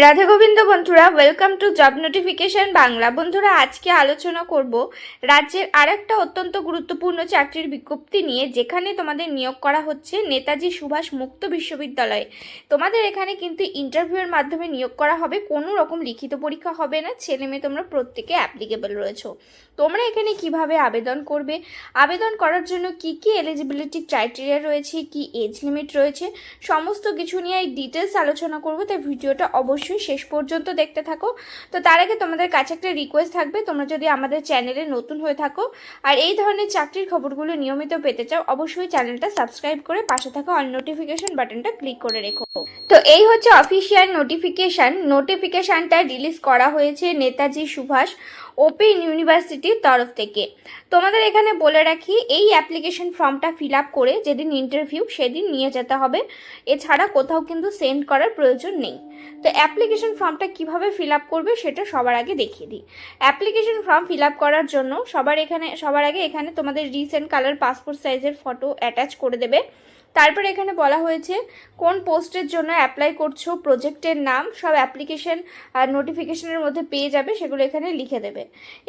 রাধা গোবিন্দ বন্ধুরা welcome to job notification Bangla. বন্ধুরা, আজকে আলোচনা করব রাজ্যের আরেকটা অত্যন্ত গুরুত্বপূর্ণ চাকরির বিজ্ঞপ্তি নিয়ে, যেখানে তোমাদের নিয়োগ করা হচ্ছে নেতাজি সুভাষ মুক্ত বিশ্ববিদ্যালয়ে। তোমাদের এখানে কিন্তু ইন্টারভিউয়ের মাধ্যমে নিয়োগ করা হবে, কোনো রকম লিখিত পরীক্ষা হবে না, ছেলে মেয়ে তোমরা প্রত্যেকে অ্যাপ্লিকেবল রয়েছো। তোমরা এখানে কীভাবে আবেদন করবে? আবেদন করার জন্য কি কি এলিজিবিলিটি ক্রাইটেরিয়া রয়েছে, কি এজ লিমিট রয়েছে, সমস্ত কিছু নিয়ে এই ডিটেলস আলোচনা করব, তাই ভিডিওটা অবশ্যই শেষ পর্যন্ত দেখতে থাকো। তো তার আগে তোমাদের কাছে একটা রিকোয়েস্ট থাকবে, তোমরা যদি আমাদের চ্যানেলে নতুন হয়ে থাকো আর এই ধরনের চাকরির খবরগুলো নিয়মিত পেতে চাও, অবশ্যই চ্যানেলটা সাবস্ক্রাইব করে পাশে থাকা অল নোটিফিকেশন বাটনটা ক্লিক করে রেখো। তো এই হচ্ছে অফিসিয়াল নোটিফিকেশন নোটিফিকেশনটা রিলিজ করা হয়েছে নেতাজি সুভাষ ওপেন ইউনিভার্সিটির তরফ থেকে। তোমাদের এখানে বলে রাখি, এই অ্যাপ্লিকেশন ফর্মটা ফিল আপ করে যেদিন ইন্টারভিউ সেদিন নিয়ে যেতে হবে। এছাড়া কোথাও কিন্তু সেন্ড করার প্রয়োজন নেই। তো অ্যাপ্লিকেশন ফর্মটা কীভাবে ফিল আপ করবে সেটা সবার আগে দেখিয়ে দিই। অ্যাপ্লিকেশন ফর্ম ফিল আপ করার জন্য সবার এখানে, সবার আগে এখানে তোমাদের রিসেন্ট কালার পাসপোর্ট সাইজের ফটো অ্যাটাচ করে দেবে। তারপর এখানে বলা হয়েছে, কোন পোস্টের জন্য অ্যাপ্লাই করছ প্রজেক্টের নাম, সব অ্যাপ্লিকেশন আর নোটিফিকেশনের মধ্যে পেয়ে যাবে, সেগুলো এখানে লিখে দেবে।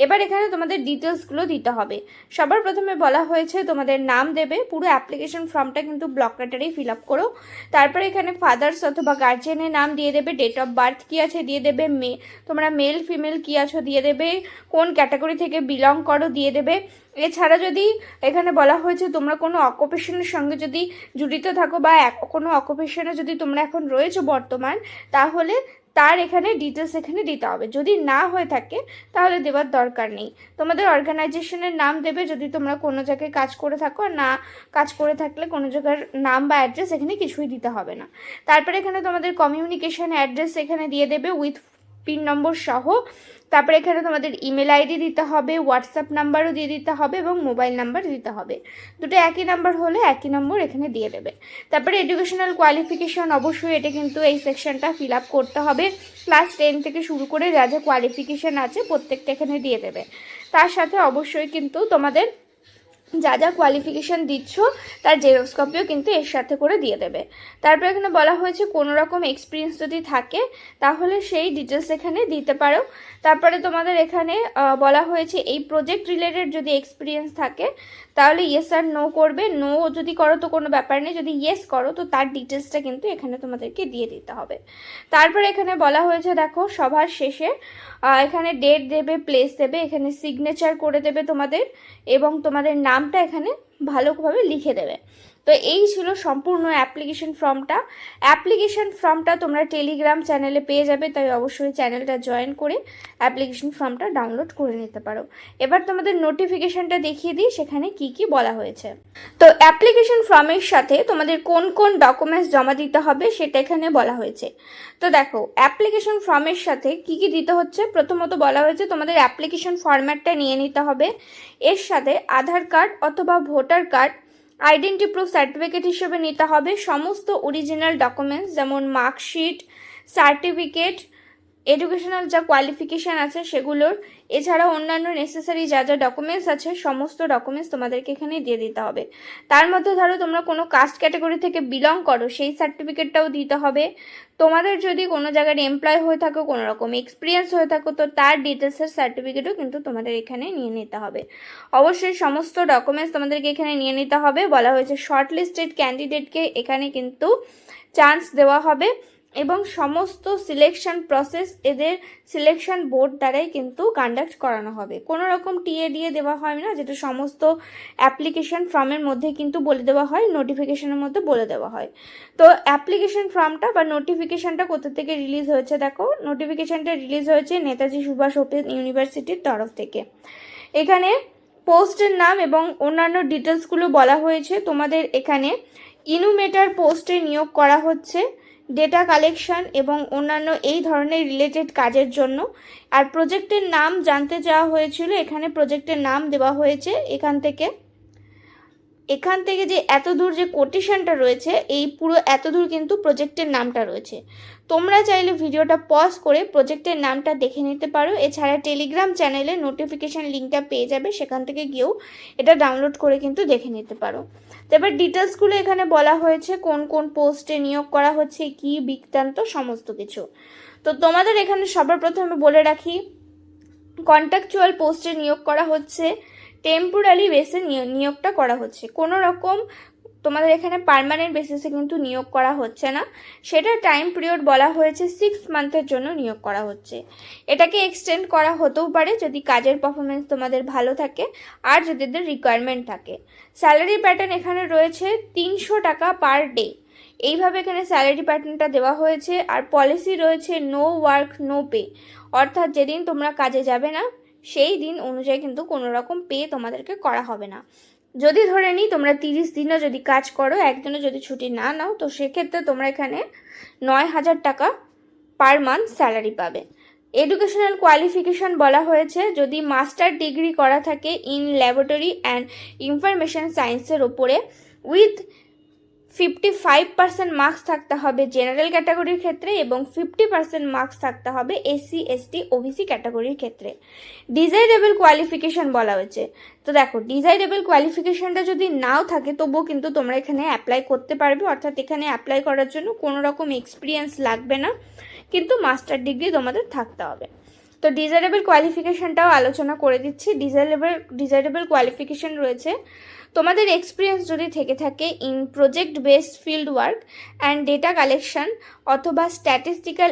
এবার এখানে তোমাদের ডিটেলসগুলো দিতে হবে। সবার প্রথমে বলা হয়েছে, তোমাদের নাম দেবে, পুরো অ্যাপ্লিকেশন ফর্মটা কিন্তু ব্লক লেটারেই ফিল আপ করো। তারপরে এখানে ফাদার্স অথবা গার্জেনের নাম দিয়ে দেবে ডেট অফ বার্থ কী আছে দিয়ে দেবে, মে তোমরা মেল ফিমেল কী আছো দিয়ে দেবে, কোন ক্যাটাগরি থেকে বিলং করো দিয়ে দেবে। এছাড়া যদি এখানে বলা হয়েছে তোমরা কোনো অকুপেশনের সঙ্গে যদি জড়িত থাকো বা কোনো অকুপেশনে যদি তোমরা এখন রয়েছো বর্তমান, তাহলে তার এখানে ডিটেলস এখানে দিতে হবে। যদি না হয়ে থাকে, তাহলে দেওয়ার দরকার নেই। তোমাদের অর্গানাইজেশনের নাম দেবে যদি তোমরা কোনো জায়গায় কাজ করে থাকো না কাজ করে থাকলে কোনো জায়গার নাম বা অ্যাড্রেস এখানে কিছুই দিতে হবে না। তারপরে এখানে তোমাদের কমিউনিকেশন অ্যাড্রেস এখানে দিয়ে দেবে উইথ পিন নম্বর সহ। তারপরে এখানে তোমাদের ইমেল আইডি দিতে হবে হোয়াটসঅ্যাপ নাম্বারও দিয়ে দিতে হবে এবং মোবাইল নাম্বার দিতে হবে। দুটো একই নাম্বার হলে একই নম্বর এখানে দিয়ে দেবে। তারপরে এডুকেশনাল কোয়ালিফিকেশন অবশ্যই এটা কিন্তু এই সেকশনটা ফিল আপ করতে হবে। ক্লাস টেন থেকে শুরু করে যা যা কোয়ালিফিকেশান আছে প্রত্যেকটা এখানে দিয়ে দেবে। তার সাথে অবশ্যই কিন্তু তোমাদের যা যা কোয়ালিফিকেশান দিচ্ছ, তার জেরক্স কিন্তু এর সাথে করে দিয়ে দেবে। তারপর এখানে বলা হয়েছে, কোনো রকম এক্সপিরিয়েন্স যদি থাকে, তাহলে সেই ডিটেলস এখানে দিতে পারো। তারপরে তোমাদের এখানে বলা হয়েছে, এই প্রজেক্ট রিলেটেড যদি এক্সপিরিয়েন্স থাকে, তাহলে ইয়েস আর নো করবে। নো যদি করো তো কোনো ব্যাপার নেই, যদি ইয়েস করো তো তার ডিটেলসটা কিন্তু এখানে তোমাদেরকে দিয়ে দিতে হবে। তারপরে এখানে বলা হয়েছে, দেখো সবার শেষে এখানে ডেট দেবে প্লেস দেবে, এখানে সিগনেচার করে দেবে তোমাদের, এবং তোমাদের নামটা এখানে ভালোভাবে লিখে দেবে। তো এই ছিল সম্পূর্ণ অ্যাপ্লিকেশন ফর্মটা অ্যাপ্লিকেশন ফর্মটা তোমরা টেলিগ্রাম চ্যানেলে পেয়ে যাবে, তাই অবশ্যই চ্যানেলটা জয়েন করে অ্যাপ্লিকেশন ফর্মটা ডাউনলোড করে নিতে পারো। এবার তোমাদের নোটিফিকেশনটা দেখিয়ে দিই, সেখানে কি কি বলা হয়েছে। তো অ্যাপ্লিকেশন ফর্মের সাথে তোমাদের কোন কোন ডকুমেন্টস জমা দিতে হবে, সেটা এখানে বলা হয়েছে। তো দেখো অ্যাপ্লিকেশন ফর্মের সাথে কি কি দিতে হচ্ছে? প্রথমত বলা হয়েছে তোমাদের অ্যাপ্লিকেশন ফর্ম্যাটটা নিয়ে নিতে হবে। এর সাথে আধার কার্ড অথবা voter card identity proof certificate হিসেবে নিতে হবে। সমস্ত অরিজিনাল ডকুমেন্টস যেমন মার্কশিট সার্টিফিকেট এডুকেশনাল যা কোয়ালিফিকেশান আছে সেগুলোর এছাড়া অন্যান্য নেসেসারি যা যা ডকুমেন্টস আছে, সমস্ত ডকুমেন্টস তোমাদেরকে এখানে দিয়ে দিতে হবে। তার মধ্যে ধরো তোমরা কোনো কাস্ট ক্যাটাগরি থেকে বিলং করো, সেই সার্টিফিকেটটাও দিতে হবে। তোমাদের যদি কোনো জায়গায় এমপ্লয় হয়ে থাকো, কোনো রকম এক্সপিরিয়েন্স হয়ে থাকো, তো তার ডিটেলসের সার্টিফিকেটও কিন্তু তোমাদের এখানে নিয়ে নিতে হবে। অবশ্যই সমস্ত ডকুমেন্টস তোমাদেরকে এখানে নিয়ে নিতে হবে। বলা হয়েছে শর্ট লিস্টেড ক্যান্ডিডেটকে এখানে কিন্তু চান্স দেওয়া হবে। এবং সমস্ত সিলেকশন প্রসেস এদের সিলেকশন বোর্ড দ্বারাই কিন্তু কন্ডাক্ট করানো হবে। কোনো রকম টিএ দিয়ে দেওয়া হয় না, যেটা সমস্ত অ্যাপ্লিকেশন ফর্মের মধ্যে কিন্তু বলে দেওয়া হয় নোটিফিকেশনের মধ্যে বলে দেওয়া হয়। তো অ্যাপ্লিকেশন ফর্মটা বা নোটিফিকেশনটা কোথা থেকে রিলিজ হয়েছে দেখো? নোটিফিকেশনটা রিলিজ হয়েছে নেতাজি সুভাষ ওপেন ইউনিভার্সিটির তরফ থেকে। এখানে পোস্টের নাম এবং অন্যান্য ডিটেলসগুলো বলা হয়েছে। তোমাদের এখানে ইনুমেটার পোস্টে নিয়োগ করা হচ্ছে। ডেটা কালেকশন এবং অন্যান্য এই ধরনের রিলেটেড কাজের জন্য। আর প্রজেক্টের নাম জানতে চাওয়া হয়েছিল, এখানে প্রজেক্টের নাম দেওয়া হয়েছে, এখান থেকে। এখান থেকে যে এত দূর যে কোটেশনটা রয়েছে, এই পুরো এত দূর কিন্তু প্রজেক্টের নামটা রয়েছে। তোমরা চাইলে ভিডিওটা পজ করে প্রজেক্টের নামটা দেখে নিতে পারো। এছাড়া টেলিগ্রাম চ্যানেলে নোটিফিকেশান লিঙ্কটা পেয়ে যাবে, সেখান থেকে গিয়েও এটা ডাউনলোড করে কিন্তু দেখে নিতে পারো। তো এবার ডিটেলসগুলো এখানে বলা হয়েছে, কোন কোন পোস্টে নিয়োগ করা হচ্ছে, কি বৃত্তান্ত, সমস্ত কিছু। তো তোমাদের এখানে সবার প্রথমে বলে রাখি কন্ট্রাকচুয়াল পোস্টে নিয়োগ করা হচ্ছে। টেম্পোরারি বেসে নিয়োগটা করা হচ্ছে। কোনো রকম তোমাদের এখানে পার্মানেন্ট বেসিসে কিন্তু নিয়োগ করা হচ্ছে না। সেটা টাইম পিরিয়ড বলা হয়েছে সিক্স মান্থের জন্য নিয়োগ করা হচ্ছে। এটাকে এক্সটেন্ড করা হতেও পারে যদি কাজের পারফরমেন্স তোমাদের ভালো থাকে আর যদি রিকোয়ারমেন্ট থাকে। স্যালারি প্যাটার্ন এখানে রয়েছে তিনশো টাকা পার ডে এইভাবে এখানে স্যালারি প্যাটার্নটা দেওয়া হয়েছে। আর পলিসি রয়েছে নো ওয়ার্ক নো পে অর্থাৎ যেদিন তোমরা কাজে যাবে না সেই দিন অনুযায়ী কিন্তু কোনো রকম পে তোমাদেরকে করা হবে না। যদি ধরে নিই তোমরা তিরিশ দিনও যদি কাজ করো, একদিনও যদি ছুটি না নাও, তো সেক্ষেত্রে তোমরা এখানে নয় হাজার টাকা পার মান্থ স্যালারি পাবে। এডুকেশনাল কোয়ালিফিকেশন বলা হয়েছে। যদি মাস্টার ডিগ্রি করা থাকে ইন ল্যাবরেটরি অ্যান্ড ইনফরমেশন সায়েন্সের ওপরে with fifty five percent marks থাকতে হবে জেনারেল ক্যাটাগরির ক্ষেত্রে এবং ফিফটি পার্সেন্ট মার্কস থাকতে হবে এসসি এসটি ওবিসি ক্যাটাগরির ক্ষেত্রে। ডিজাইরেবল কোয়ালিফিকেশন বলা হয়েছে। তো দেখো ডিজাইরেবল কোয়ালিফিকেশনটা যদি নাও থাকে, তবুও কিন্তু তোমরা এখানে অ্যাপ্লাই করতে পারবে। অর্থাৎ এখানে অ্যাপ্লাই করার জন্য কোনো রকম এক্সপিরিয়েন্স লাগবে না। কিন্তু মাস্টার ডিগ্রি তোমাদের থাকতে হবে। তো ডিজাইরেবল কোয়ালিফিকেশানটাও আলোচনা করে দিচ্ছি। ডিজাইরেবল ডিজাইরেবল কোয়ালিফিকেশান রয়েছে। তোমাদের এক্সপিরিয়েন্স যদি থেকে থাকে in project based field work and data collection অথবা statistical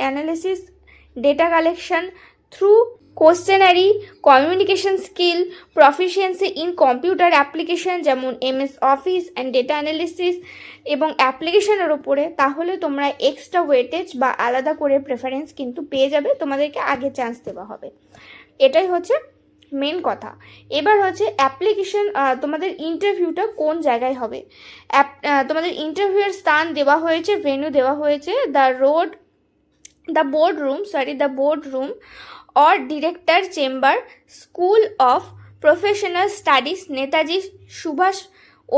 analysis data collection through questionnaire communication skill proficiency in computer application যেমন MS office and data analysis এবং অ্যাপ্লিকেশনের ওপরে তাহলে তোমরা এক্সট্রা ওয়েটেজ বা আলাদা করে প্রেফারেন্স কিন্তু পেয়ে যাবে, তোমাদেরকে আগে চান্স দেওয়া হবে। এটাই হচ্ছে মেন কথা। এবার হচ্ছে অ্যাপ্লিকেশন তোমাদের ইন্টারভিউটা কোন জায়গায় হবে? তোমাদের ইন্টারভিউয়ের স্থান দেওয়া হয়েছে ভেন্যু দেওয়া হয়েছে the road the board room sorry the board room or director chamber School of Professional Studies Netaji Subhash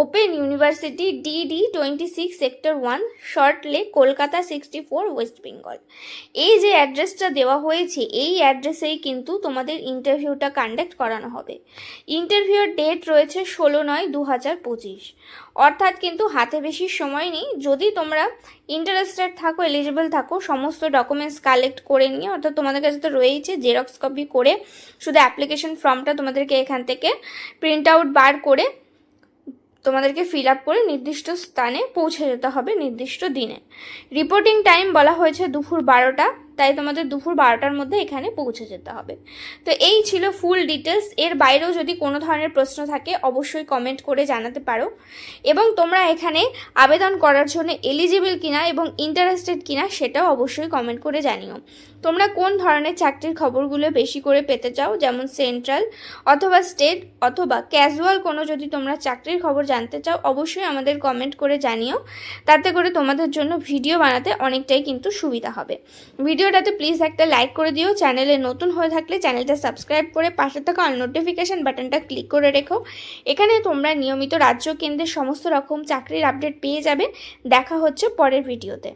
Open University DD twenty six sector one Salt Lake Kolkata sixty four West Bengal এই যে অ্যাড্রেসটা দেওয়া হয়েছে, এই অ্যাড্রেসেই কিন্তু তোমাদের ইন্টারভিউটা conduct করানো হবে। ইন্টারভিউর ডেট রয়েছে ষোলো নয় দু হাজার পঁচিশ। অর্থাৎ কিন্তু হাতে বেশি সময় নেই। যদি তোমরা ইন্টারেস্টেড থাকো এলিজিবল থাকো, সমস্ত ডকুমেন্টস কালেক্ট করে নিয়ে, অর্থাৎ তোমাদের কাছে তো রয়েছে জেরক্স কপি করে, শুধু অ্যাপ্লিকেশন ফর্মটা তোমাদেরকে এখান থেকে প্রিন্ট আউট বার করে তোমাদেরকে ফিল আপ করে নির্দিষ্ট স্থানে পৌঁছে যেতে হবে নির্দিষ্ট দিনে। রিপোর্টিং টাইম বলা হয়েছে দুপুর বারোটা। তাই তোমাদের দুপুর বারোটার মধ্যে এখানে পৌঁছে যেতে হবে। তো এই ছিল ফুল ডিটেলস এর বাইরেও যদি কোনো ধরনের প্রশ্ন থাকে, অবশ্যই কমেন্ট করে জানাতে পারো। এবং তোমরা এখানে আবেদন করার জন্য এলিজিবল কিনা এবং ইন্টারেস্টেড কিনা সেটাও অবশ্যই কমেন্ট করে জানিও। তোমরা কোন ধরনের চাকরির খবরগুলো বেশি করে পেতে চাও, যেমন সেন্ট্রাল অথবা স্টেট অথবা ক্যাজুয়াল কোনো যদি তোমরা চাকরির খবর জানতে চাও, অবশ্যই আমাদের কমেন্ট করে জানিও। তাতে করে তোমাদের জন্য ভিডিও বানাতে অনেকটাই কিন্তু সুবিধা হবে। ভিডিওটাতে প্লিজ একটা লাইক করে দিও। চ্যানেলে নতুন হয়ে থাকলে চ্যানেলটা সাবস্ক্রাইব করে পাশে থাকা অল নোটিফিকেশান বাটনটা ক্লিক করে রেখো। এখানে তোমরা নিয়মিত রাজ্য কেন্দ্রের সমস্ত রকম চাকরির আপডেট পেয়ে যাবে। দেখা হচ্ছে পরের ভিডিওতে